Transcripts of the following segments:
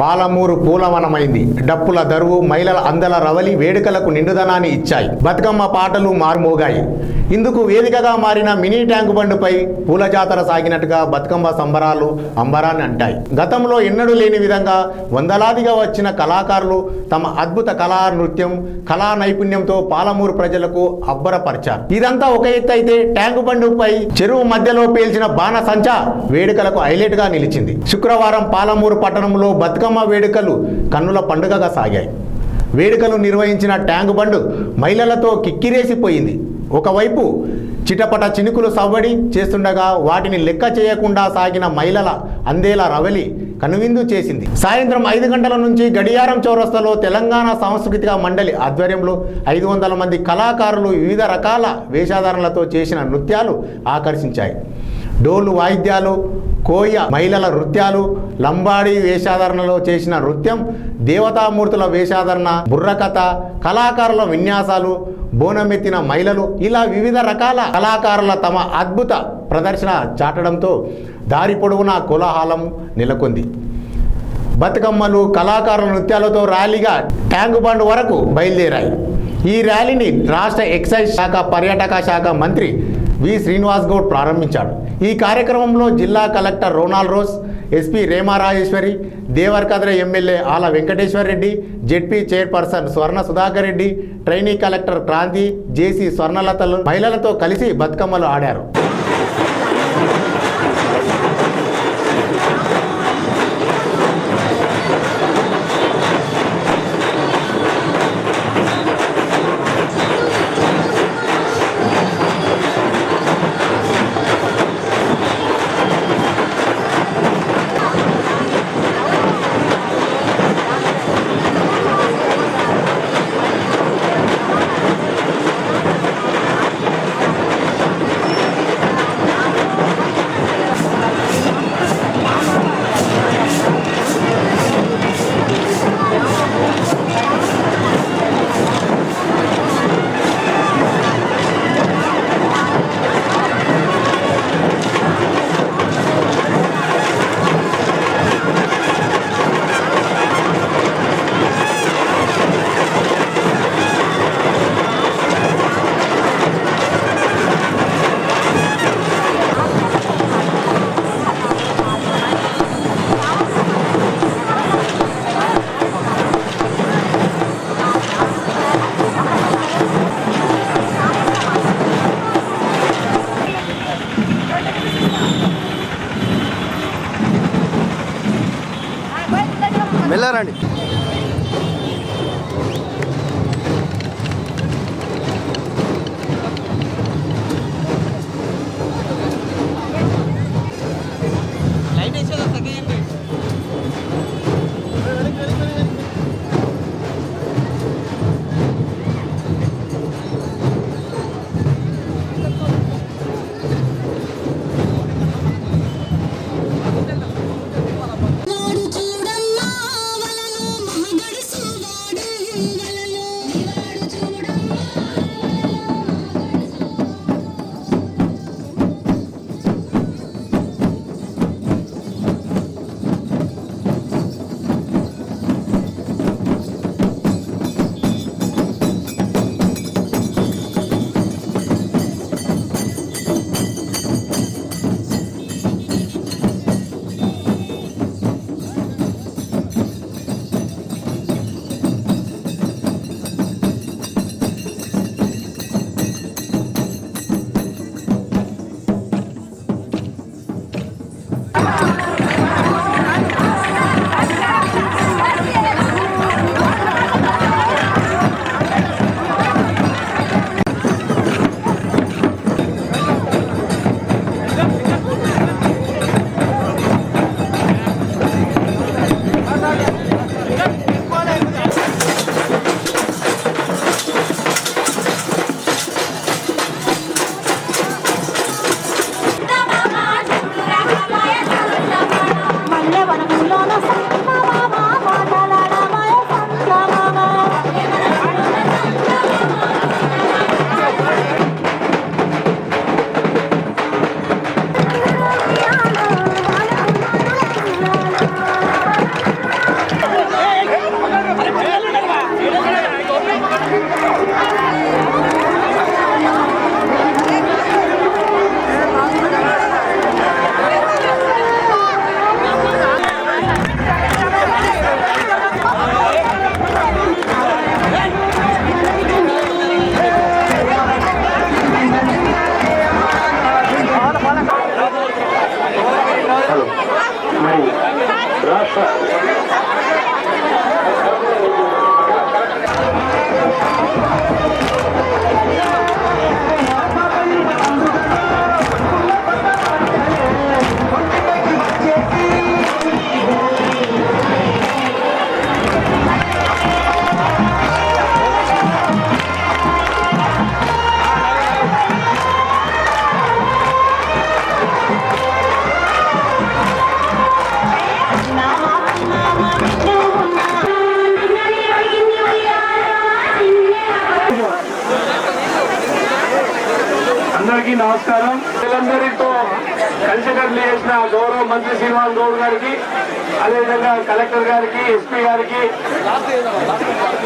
పాలమూరు పూలవనమైంది. డప్పుల దరువు మహిళల అందల రవలి వేడుకలకు నిండుదనాన్ని ఇచ్చాయి. బతుకమ్మ పాటలు మారుమోగాయి. ఇందుకు వేదికగా మారిన మినీ ట్యాంక్ బండుపై పూల జాతర సాగినట్టుగా బతుకమ్మ సంబరాలు అంబరాన్ని అంటాయి. గతంలో ఎన్నడూ లేని విధంగా వందలాదిగా వచ్చిన కళాకారులు తమ అద్భుత కళా నృత్యం కళా నైపుణ్యంతో పాలమూరు ప్రజలకు అబ్బరపరిచారు. ఇదంతా ఒక ఎత్తు అయితే ట్యాంక్ బండుపై చెరువు మధ్యలో పేల్చిన బాణ సంచ వేడుకలకు హైలైట్గా నిలిచింది. శుక్రవారం పాలమూరు పట్టణంలో బతుకమ్మ వేడుకలు కన్నుల పండుగగా సాగాయి. వేడుకలు నిర్వహించిన ట్యాంక్ బండు మహిళలతో కిక్కిరేసిపోయింది. ఒకవైపు చిటపట చినుకులు సవ్వడి చేస్తుండగా వాటిని లెక్క చేయకుండా సాగిన మహిళల అందేల రవలి కనువిందు చేసింది. సాయంత్రం ఐదు గంటల నుంచి గడియారం చౌరస్తాలో తెలంగాణ సాంస్కృతిక మండలి ఆధ్వర్యంలో ఐదు వందల మంది కళాకారులు వివిధ రకాల వేషధారణలతో చేసిన నృత్యాలు ఆకర్షించాయి. డోలు వాయిద్యాలు కోయ మహిళల నృత్యాలు లంబాడి వేషాధరణలో చేసిన నృత్యం దేవతామూర్తుల వేషాధరణ బుర్రకథ కళాకారుల విన్యాసాలు బోనమెత్తిన మహిళలు ఇలా వివిధ రకాల కళాకారుల తమ అద్భుత ప్రదర్శన చాటడంతో దారి పొడవునా కోలాహలం నెలకొంది. బతుకమ్మలు కళాకారుల నృత్యాలతో ర్యాలీగా ట్యాంక్ బండ్ వరకు బయలుదేరాయి. ఈ ర్యాలీని రాష్ట్ర ఎక్సైజ్ శాఖ పర్యాటక శాఖ మంత్రి వి శ్రీనివాస్ గౌడ్ ప్రారంభించాడు. ఈ కార్యక్రమంలో జిల్లా collector Ronald Rose SP Rema Rajeswari Devarakadra MLA Ala Venkateshwar Reddy ZP chairperson Swarna Sudhakar Reddy trainee collector Kranti JC స్వర్ణలతలు మహిళలతో కలిసి బతుకమ్మలు ఆడారు.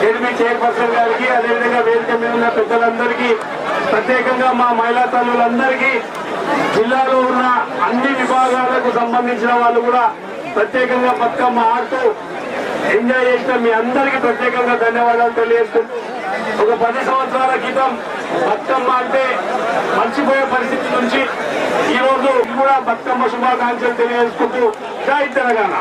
ఏడీ చైర్పర్సన్ గారికి అదేవిధంగా వేదిక మీద ఉన్న పెద్దలందరికీ ప్రత్యేకంగా మా మహిళా తల్లులందరికీ జిల్లాలో ఉన్న అన్ని విభాగాలకు సంబంధించిన వాళ్ళు కూడా ప్రత్యేకంగా బతుకమ్మ ఆడుతూ ఎంజాయ్ చేసిన మీ అందరికీ ప్రత్యేకంగా ధన్యవాదాలు తెలియజేస్తున్నాను ఒక పది సంవత్సరాల క్రితం బతుకమ్మ అంటే మర్చిపోయే పరిస్థితి నుంచి ఈ రోజు కూడా బతుకమ్మ శుభాకాంక్షలు తెలియజేసుకుంటూ జై తెలంగాణ.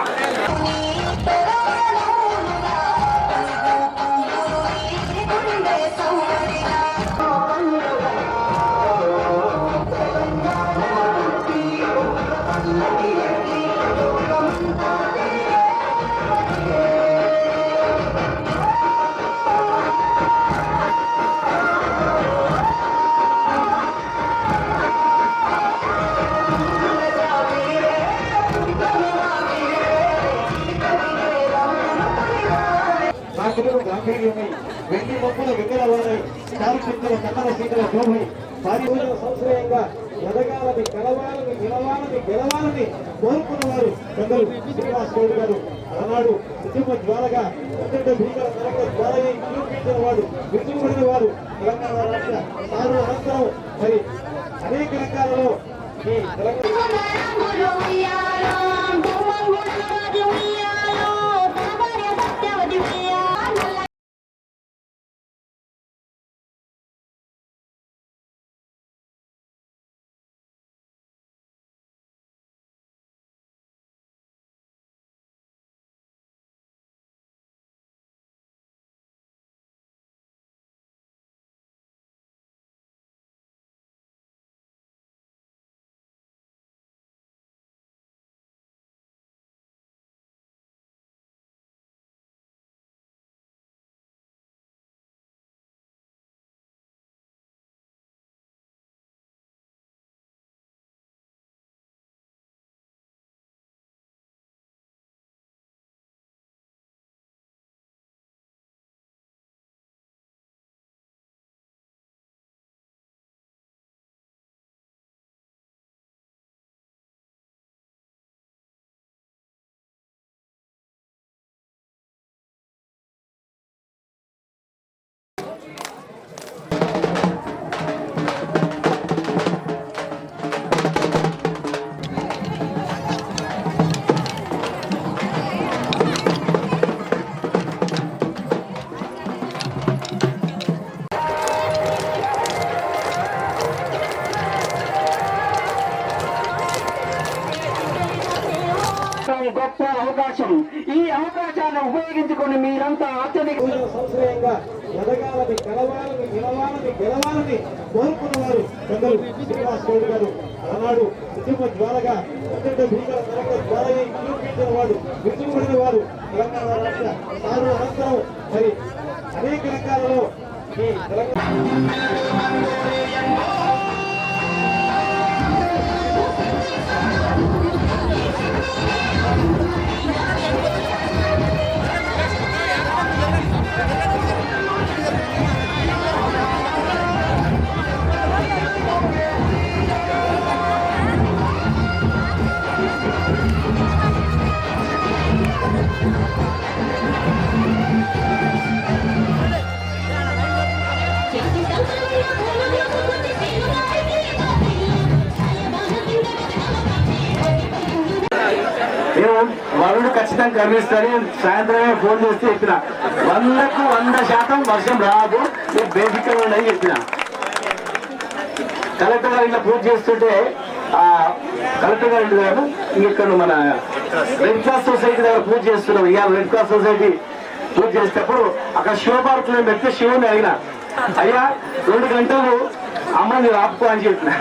ఉపయోగించుకొని మీరంతా అత్యధిక సంశ్రయంగా ఎదగాలని గెలవాలని కోరుకున్న వారు పెద్దలు శ్రీనివాస్ గౌడ్ గారు ఆనాడు ఉద్యమ ద్వారగా అత్యంత భీకర నరక జ్వాలని నిరూపించిన వాడు విరుచుకుపడిన వారు తెలంగాణ రాష్ట్ర సారు అనంతరం. మరి అనేక రకాలలో ఈ తెలంగాణ సర్వీస్ అని సాయంత్రమే ఫోన్ చేస్తే చెప్పిన. వందకు వంద శాతం వర్షం రాదు నేను బేసిక్గా ఉండని చెప్పిన. కలెక్టర్ గారు ఇలా పూజ చేస్తుంటే ఆ కలెక్టర్ గారు గారు ఇక్కడ మన రెడ్ క్రాస్ సొసైటీ దగ్గర పూజ చేస్తున్నాం. ఇవాళ రెడ్ క్రాస్ సొసైటీ పూజ చేసేటప్పుడు అక్కడ శివపార్కులో పెడితే శివుని అడిగిన. అయ్యా రెండు గంటలు అమ్మ మీరు ఆపుకో అని చెప్పిన.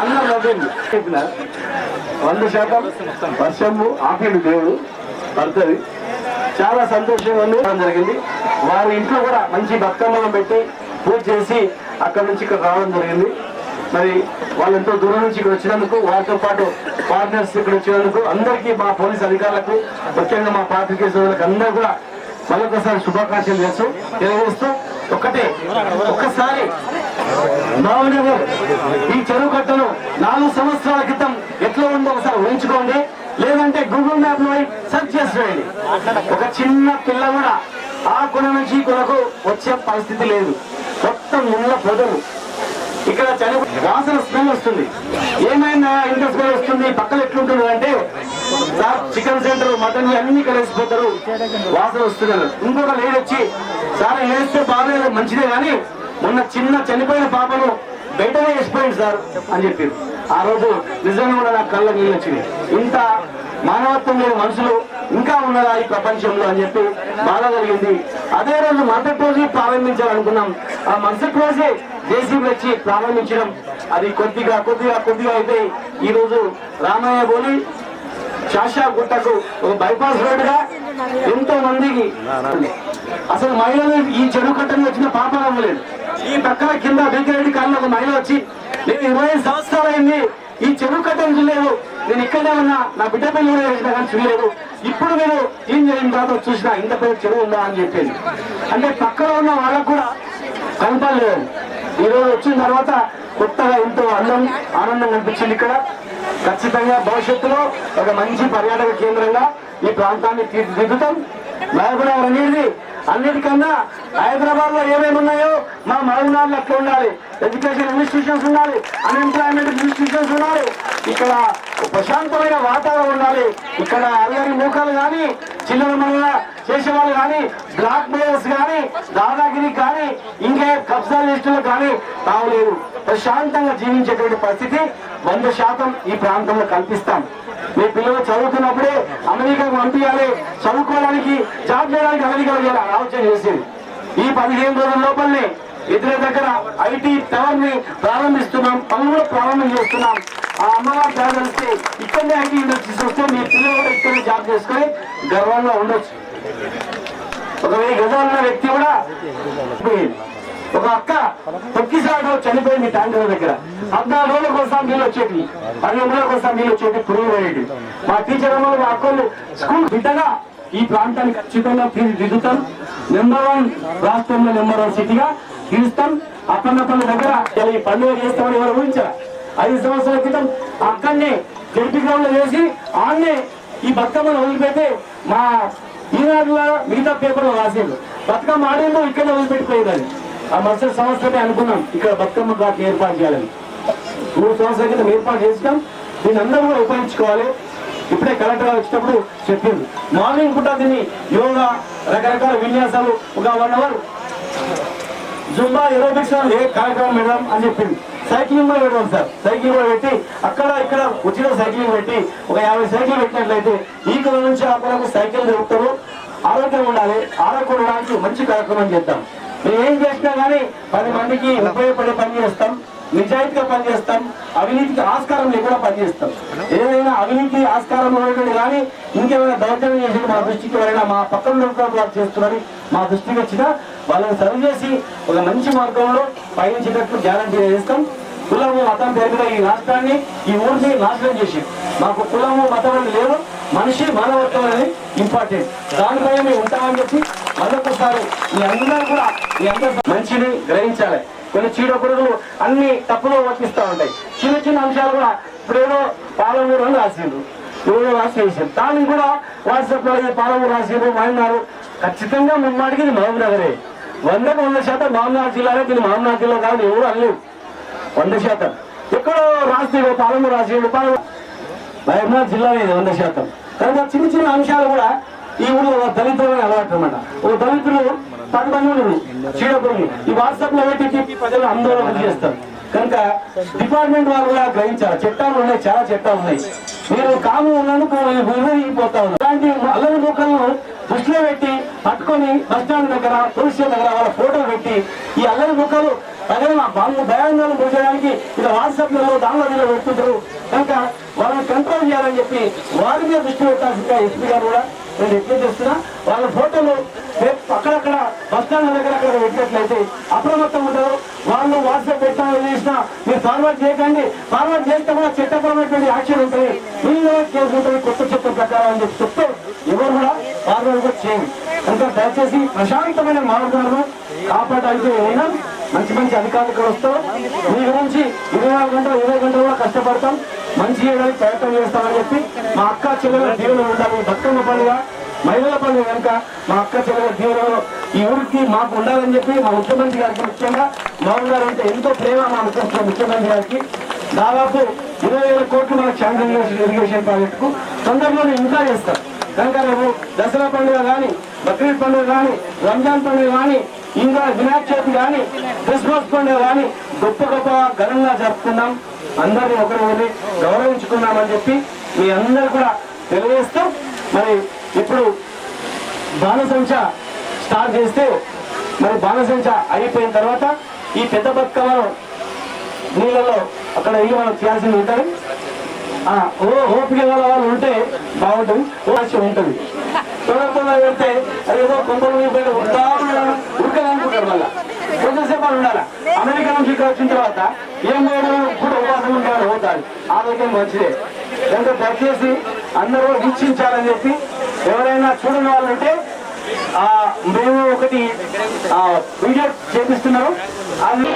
అందరూ నవ్వింది. చెప్పిన. వంద శాతం వర్షము ఆపిండు దేవుడు. పడుతుంది. చాలా సంతోషంగా ఉంది. జరిగింది. వారి ఇంట్లో కూడా మంచి బతుకమ్మను పెట్టి పూజ చేసి అక్కడ నుంచి ఇక్కడ రావడం జరిగింది. మరి వాళ్ళు ఎంతో దూరం నుంచి ఇక్కడ వచ్చినందుకు వారితో పాటు పార్ట్నర్స్ ఇక్కడ వచ్చినందుకు అందరికీ మా పోలీస్ అధికారులకు ముఖ్యంగా మా పాత్రికేయ సోదరులకు అందరూ కూడా మరొకసారి శుభాకాంక్షలు చేస్తూ తెలియజేస్తూ ఒక్కటే ఒక్కసారి మామనగర్ ఈ చెరువు కట్టను నాలుగు సంవత్సరాల క్రితం ఎట్లా ఉందో ఒకసారి ఊహించుకోండి. లేదంటే గూగుల్ మ్యాప్లో సెర్చ్ చేసి వేయండి ఒక చిన్న పిల్ల కూడా ఆ కొన నుంచి కొనకు వచ్చే పరిస్థితి లేదు. మొత్తం ఇళ్ళ పొదలు ఇక్కడ చని వాసన స్మెల్ వస్తుంది. ఏమైనా ఇంత స్మెల్ వస్తుంది. పక్కన ఎట్లుంటుంది అంటే సార్ చికెన్ సెంటర్ మటన్ అన్ని కలిసిపోతారు. వాసన వస్తున్నారు ఇంకొక లేడీ వచ్చి సార్ వేస్తే బాగాలేదు మంచిదే కానీ మొన్న చిన్న చనిపోయిన పాపను బయటనే వేసిపోయింది సార్ అని చెప్పారు. ఆ రోజు నిజంగా కూడా నాకు కళ్ళ నీళ్ళు వచ్చింది ఇంత మానవత్వం లేని మనుషులు ఇంకా ఉన్నదా ఈ ప్రపంచంలో అని చెప్పి బాధ కలిగింది. అదే రోజు మరుసటి రోజు ప్రారంభించాలనుకున్నాం. ఆ మరుసటి రోజే జేసీబీ వచ్చి ప్రారంభించడం. అది కొద్దిగా కొద్దిగా కొద్దిగా అయితే ఈ రోజు రామయ్య బోలి శాషా గుట్టకు ఒక బైపాస్ రోడ్డుగా ఎంతో మందికి అసలు మహిళలు ఈ చెరువు కట్టని వచ్చిన పాపం అవ్వలేదు. ఈ పక్కన కింద వెంకరెడ్డి కాలంలో ఒక మహిళ వచ్చి నేను ఇరవై సంవత్సరాలైంది సంవత్సరాలు అయింది. ఈ చెరువు కట్టని చూడలేదు నేను ఇక్కడే ఉన్నా. నా బిడ్డ పెళ్ళి కూడా కానీ చూడలేదు. ఇప్పుడు నేను ఏం జరిగిన తర్వాత చూసిన ఇంత పెద్ద చెరువు ఉందా అని చెప్పింది. అంటే పక్కన ఉన్న వాళ్ళకు కూడా కనపడలేదు. ఈ రోజు వచ్చిన తర్వాత కొత్తగా ఎంతో అందం ఆనందం కనిపించింది ఇక్కడ. ఖచ్చితంగా భవిష్యత్తులో ఒక మంచి పర్యాటక కేంద్రంగా ఈ ప్రాంతాన్ని తీర్చిదిద్దుతాం. మహబూబ్నగర్ అనేది అన్నిటికన్నా హైదరాబాద్లో ఏమేమి ఉన్నాయో మా మహబూబ్నగర్ అట్లా ఉండాలి. ఎడ్యుకేషన్ ఇన్స్టిట్యూషన్స్ ఉండాలి. అన్ఎంప్లాయ్మెంట్ ఇన్స్టిట్యూషన్స్ ఉండాలి. ఇక్కడ ప్రశాంతమైన వాతావరణం ఉండాలి. ఇక్కడ అల్లరి మూకలు కానీ చిల్లర చేసే చేసేవాళ్ళు కానీ బ్లాక్ మెయిల్స్ కానీ దాదాగిరి కానీ ఇంకే కబ్జా లిస్టులు కానీ రావలేదు. ప్రశాంతంగా జీవించేటువంటి పరిస్థితి వంద శాతం ఈ ప్రాంతంలో కల్పిస్తాం. మీ పిల్లలు చదువుతున్నప్పుడే అమెరికాకు పంపించాలి. చదువుకోవడానికి జాబ్ చేయడానికి అమెరికా చేయాలి ఆలోచన చేసేది. ఈ పదిహేను రోజుల లోపలనే ఇతర దగ్గర ఐటీ టవర్ని ప్రారంభిస్తున్నాం. పనులు కూడా ప్రారంభం చేస్తున్నాం. ఆ అమ్మవారు జాగ్రత్త ఇక్కడనే ఐటీ ఇండస్ట్రీస్ వస్తే మీ పిల్లలు కూడా ఇక్కడనే జాబ్ చేసుకొని గర్వంగా ఉండొచ్చు. ఒక వెయ్యి వ్యక్తి కూడా ఒక అక్క తొక్కిసాడు చనిపోయింది ట్యాంకర్ దగ్గర. పద్నాలుగు రోజులకు వస్తాం నీళ్ళు వచ్చేటి పదిహేను రోజులకు వస్తాం నీళ్ళు వచ్చేటి పురుగు పోయేటి మా టీచర్ అమ్మలు మా అక్కలు స్కూల్ బిడ్డగా ఈ ప్రాంతాన్ని ఖచ్చితంగా తీర్చిదిద్దుతాం నెంబర్ వన్ రాష్ట్రంలో నెంబర్ వన్ సిటీగా తీరుస్తాం. అప్పన్నపల్లి దగ్గర ఈ పండుగ చేస్తామని ఎవరు ఊహించారు? ఐదు సంవత్సరాల క్రితం అక్కడనే జడ్పీ గ్రౌండ్లో వేసి ఆన్నే ఈ బతుకమ్మను వదిలిపెడితే మా ఈనాడులో మిగతా పేపర్లో రాసేది. బతుకమ్మ ఆడేందో ఇక్కడ వదిలిపెట్టిపోయేదాన్ని ఆ మరుసటి సంవత్సరమే అనుకున్నాం ఇక్కడ బతుకమ్మ ఘాట్ ఏర్పాటు చేయాలని. మూడు సంవత్సరాల క్రితం ఏర్పాటు చేసినాం దీన్ని అందరూ కూడా ఉపయోగించుకోవాలి. ఇప్పుడే కలెక్టర్ గారు వచ్చినప్పుడు చెప్పింది మార్నింగ్ పూట దీన్ని యోగా రకరకాల విన్యాసాలు ఒక వన్ అవర్ జుంబా ఏరోబిక్స్ ఏ కార్యక్రమం పెడదాం అని చెప్పింది సైక్లింగ్ కూడా పెడదాం సార్. సైక్లింగ్ కూడా పెట్టి అక్కడ ఇక్కడ ఉచిత సైక్లింగ్ పెట్టి ఒక యాభై సైకిల్ పెట్టినట్లయితే ఈ కులం నుంచి ఆ కులకు సైకిల్ దొరుకుతారు. ఆరోగ్యం ఉండాలి ఆరోగ్యం ఉండడానికి మంచి కార్యక్రమం చేద్దాం. మేము ఏం చేసినా కానీ పది మందికి ఉపయోగపడే పని చేస్తాం నిజాయితీగా పనిచేస్తాం అవినీతికి ఆస్కారం లేకుండా పనిచేస్తాం ఏదైనా అవినీతి ఆస్కారం ఉన్నటువంటి కానీ ఇంకేమైనా దౌర్జన్యం చేసి మా దృష్టికి ఎవరైనా మా పక్కన ఉన్నటువంటి వారు చేస్తున్నారని మా దృష్టికి వచ్చినా వాళ్ళని సర్వ్ చేసి ఒక మంచి మార్గంలో పయనించేటట్లు గ్యారంటీ చేస్తాం. కులము మతం పెరిగిన ఈ రాష్ట్రాన్ని ఈ ఊరిని నాశనం చేసి మాకు కులము మతం లేదు. మనిషి మానవత్వం అనేది ఇంపార్టెంట్ దానిపై మేము ఉంటామని చెప్పి మరొకసారి మీ అందరూ కూడా మీ అందరూ మంచిని గ్రహించాలి. కొన్ని చీడ పురుగులు అన్ని తప్పులో వర్తిస్తూ ఉంటాయి. చిన్న చిన్న అంశాలు కూడా ఇప్పుడేదో పాలమూరు అని రాసిండ్రు. ఏదో రాసి వేసారు దాన్ని కూడా వాట్సాప్లో పాలమూరు రాసిండ్రు మాయన్నారు ఖచ్చితంగా ముమ్మాటికి ఇది మహబూబ్నగరే. వందకు వంద శాతం మహబూబ్నగర్ జిల్లాలో దీన్ని మహబూబ్నగర్ జిల్లా కాదు ఎవరు అనలేవు వంద శాతం. ఎక్కడో రాస్తే పాలమూరు రాసి పాలమూరు మహబూబ్నగర్ జిల్లా లేదు వంద శాతం. తర్వాత చిన్న చిన్న అంశాలు కూడా ఈ ఊరు ఒక అలవాటు అనమాట ఓ దళితులు పది మంది ఉన్నారు ఈ వాట్సాప్లో పెట్టి ప్రజలు ఆందోళన గురి చేస్తారు. కనుక డిపార్ట్మెంట్ వాళ్ళు కూడా గ్రహించాలి. చట్టాలు ఉన్నాయి చాలా చట్టాలు ఉన్నాయి. మీరు కాము ఉన్నందుకు విభజిపోతా ఉన్నారు. అలాంటి అల్లరి ముఖలను దృష్టిలో పెట్టి పట్టుకొని బస్టాండ్ దగ్గర పోలీస్ దగ్గర వాళ్ళ ఫోటో పెట్టి ఈ అల్లరి ముఖాలు ప్రజలు బాంబు భయాందోళన పోసేయడానికి ఇలా వాట్సాప్లో దానిలో దీనిలో పెడుతుంటారు. కనుక వాళ్ళని కంట్రోల్ చేయాలని చెప్పి వారి మీద దృష్టి పెట్టాల్సిందిగా ఎస్పీ గారు కూడా నేను రిక్వెస్ట్ చేస్తున్నా వాళ్ళ ఫోటోలు రేపు అక్కడక్కడ బస్ స్టాండ్ దగ్గర అక్కడ పెట్టినట్లయితే అప్రమత్తం ఉంటారు. వాళ్ళు వాట్సాప్ పెట్టాలని చేసినా మీరు ఫార్వర్డ్ చేయకండి. ఫార్వర్డ్ చేస్తే కూడా చట్టపరమైనటువంటి యాక్షన్ ఉంటుంది. మీరు కేసు ఉంటుంది కొత్త చట్టం ప్రకారం అని చెప్పి చెప్తే ఎవరు కూడా ఫార్వర్డ్ కూడా చేయండి. కనుక దయచేసి ప్రశాంతమైన మార్గాలను కాపాడడానికి అయినా మంచి మంచి అధికారులు కూడా వస్తాం మీ గురించి ఇరవై నాలుగు గంటలు ఇరవై గంటలు కూడా కష్టపడతాం. మంచి చేయడానికి ప్రయత్నం చేస్తామని చెప్పి మా అక్క చెల్లెల దీవెన ఉండాలి. బతుకమ్మ పండుగ మహిళల పండుగ కనుక మా అక్క చెల్లెల దీవెనలో ఈ ఊరికి మాకు ఉండాలని చెప్పి మా ముఖ్యమంత్రి గారికి ముఖ్యంగా మోహన్ గారు అంటే ఎంతో ప్రేమ మా ముఖ్యమంత్రి గారికి దాదాపు ఇరవై వేల కోట్లు మన శాంక్షన్ ఇరిగేషన్ ప్రాజెక్టుకు తొందరలోనే ఇంకా చేస్తాం. కనుక రేపు దసరా పండుగ కానీ బక్రీద్ పండుగ కానీ రంజాన్ పండుగ కానీ ఇంకా వినాయక చవితి కానీ క్రిస్మస్ పండుగ కానీ గొప్ప గొప్ప ఘనంగా జరుపుకుందాం. అందరినీ ఒకరి గౌరవించుకున్నామని చెప్పి మీ అందరు కూడా తెలియజేస్తూ మరి ఇప్పుడు బాణసంచ స్టార్ట్ చేస్తే మరి బాణసంచ అయిపోయిన తర్వాత ఈ పెద్ద బతుకమ్మను నీళ్ళలో అక్కడ ఇల్లు మనం చేయాల్సింది ఉంటుంది. ఆ, ఓ ఓపిక గల వాళ్ళు ఉంటే బాగుంటుంది. ఓసి ఉంటుంది. తొందర తొందర పెడితే అదేదో ఏదో కొంపలు పోయి మళ్ళీ. వాళ్ళు ఉండాలి. అమెరికా నుంచి ఇక్కడ వచ్చిన తర్వాత ఏం లేదు కూడా ఉపాసం ఉంటారు పోతారు ఆరోగ్యం మంచిదే. దాంతో దయచేసి అందరూ వీక్షించాలని చెప్పి ఎవరైనా చూడని వాళ్ళు ఉంటే ఆ, మేము ఒకటి వీడియో చేపిస్తున్నాము అది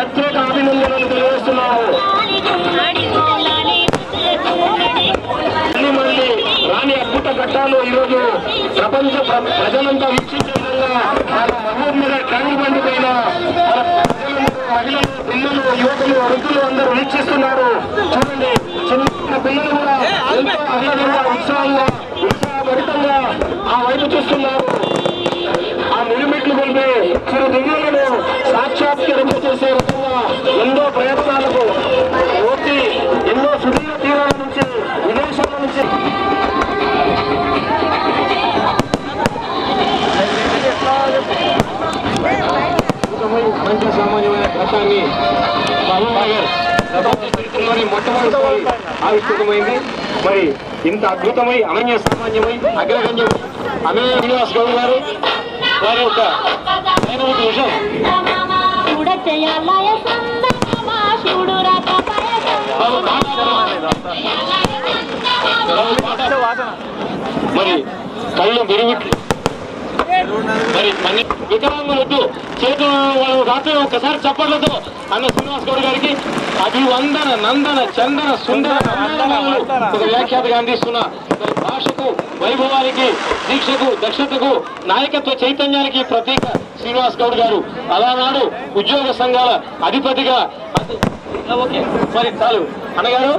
ప్రత్యేక అభినందనలు తెలియజేస్తున్నాము. మళ్ళీ మళ్ళీ రాణి అద్భుత ఘట్టాలు ఈరోజు ప్రపంచ ప్రజలంతా వీక్షించే విధంగా మన మహబూబ్ నగర్ ట్యాంక్ బండి పైన మహిళలు పిల్లలు యువకులు వృద్ధులు అందరూ వీక్షిస్తున్నారు. చూడండి చిన్న చిన్న పిల్లలు కూడా ఎంతో ఆహ్లాదంగా ఉత్సాహంగా ఉత్సాహభరితంగా ఆ వైపు చూస్తున్నారు. ఆ మిలిమిట్లు కలిపి చిరు దివ్యులను మరి ఇంత అద్భుతమై అనన్య సామాన్యమై అగ్రగణ్యమై అనే శ్రీనివాస్ గౌడ్ గారు వారి యొక్క ఆయన ఒక విషయం మరి కళ్ళు మెరుగుట్లు మరి పని వికలాంగులతో చేతులు వాళ్ళు రాత్రి ఒక్కసారి చప్పట్లతో అన్న శ్రీనివాస్ గౌడ్ గారికి అభివందన నందన చందన సుందర ఒక వ్యాఖ్యాతగా అందిస్తున్న మరి భాషకు వైభవానికి దీక్షకు దక్షతకు నాయకత్వ చైతన్యానికి ప్రతీక శ్రీనివాస్ గౌడ్ గారు. అలానాడు ఉద్యోగ సంఘాల అధిపతిగా. ఓకే. మరి చాలు. అన్నగారు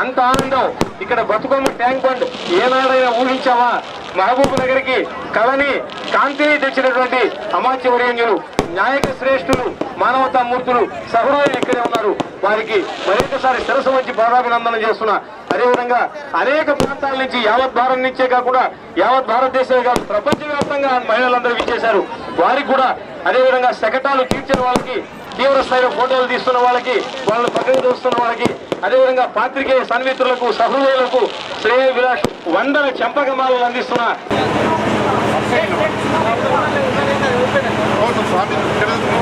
అంత ఆనందం ఇక్కడ బతుకమ్మ ట్యాంక్ బండ్ ఏనాడైనా ఊహించావా? మహబూబ్ నగర్కి కళని కాంతిని తెచ్చినటువంటి అమాత్యవర్యంజులు న్యాయక శ్రేష్ఠులు మానవతా మూర్తులు సహృదయం ఇక్కడే ఉన్నారు. వారికి మరొకసారి శిరసు వచ్చి పాదాభినందన చేస్తున్నా. అదేవిధంగా అనేక ప్రాంతాల నుంచి యావత్ భారత్ నుంచే కాకుండా యావత్ భారతదేశమే కాదు ప్రపంచవ్యాప్తంగా మహిళలందరూ ఇచ్చేశారు వారికి కూడా అదేవిధంగా శకటాలు తీర్చిన వాళ్ళకి తీవ్ర స్థాయిలో ఫోటోలు తీస్తున్న వాళ్ళకి వాళ్ళని పక్కన చూస్తున్న వాళ్ళకి అదేవిధంగా పాత్రికేయ సన్మిత్రులకు సహృదయులకు శ్రేయ విలాష్ వందల చెంపకమాలను అందిస్తున్న స్వామి